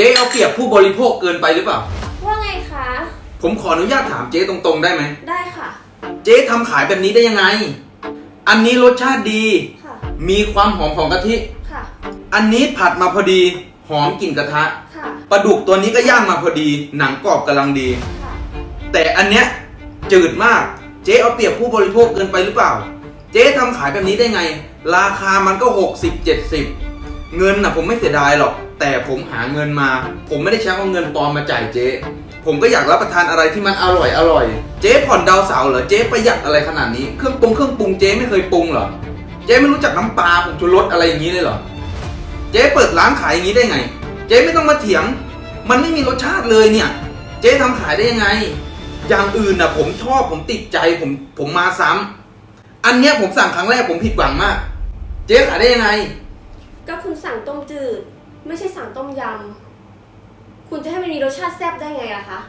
จ๊เอาเปรียบผู้บริโภคเกินไปหรือเปล่า ว่าไงคะ ผมขออนุญาตถามเจ๊ตรงๆได้ไหม ได้ค่ะ เจ๊ทำขายแบบนี้ได้ยังไง อันนี้รสชาติดี ค่ะ มีความหอมของกะทิ ค่ะ อันนี้ผัดมาพอดี หอมกลิ่นกระทะ ค่ะ ปลาดุกตัวนี้ก็ย่างมาพอดี หนังกรอบกำลังดี ค่ะ แต่อันเนี้ยจืดมาก เจ๊เอาเปรียบผู้บริโภคเกินไปหรือเปล่า เจ๊ทำขายแบบนี้ได้ไง ราคามันก็ 60 70 เงินน่ะผมไม่เสียดายหรอก แต่ผมหาเงินมา ผมไม่ได้ใช้เอาเงินปลอมมาจ่ายเจ๊ผมก็อยากรับประทานอะไรที่มันอร่อยอร่อย เจ๊ผ่อนดาวเสาเหรอเจ๊ประหยัดอะไรขนาดนี้เครื่องปรุงเครื่องปรุงเจ๊ไม่เคยปรุงเหรอเจ๊ไม่รู้จักน้ำปลาผงชูรสอะไรอย่างนี้เลยเหรอเจ๊เปิดร้านขายอย่างนี้ได้ไง เจ๊ไม่ต้องมาเถียง มันไม่มีรสชาติเลยเนี่ย เจ๊ทำขายได้ยังไง อย่างอื่นน่ะผมชอบผมติดใจผมผมมาซ้ำอันเนี้ยผมสั่งครั้งแรกผมผิดหวังมาก เจ๊ขายได้ยังไง ก็คุณสั่งต้มจืด ไม่ใช่สั่งต้มยำ คุณจะให้มันมีรสชาติแซ่บได้ไงล่ะคะ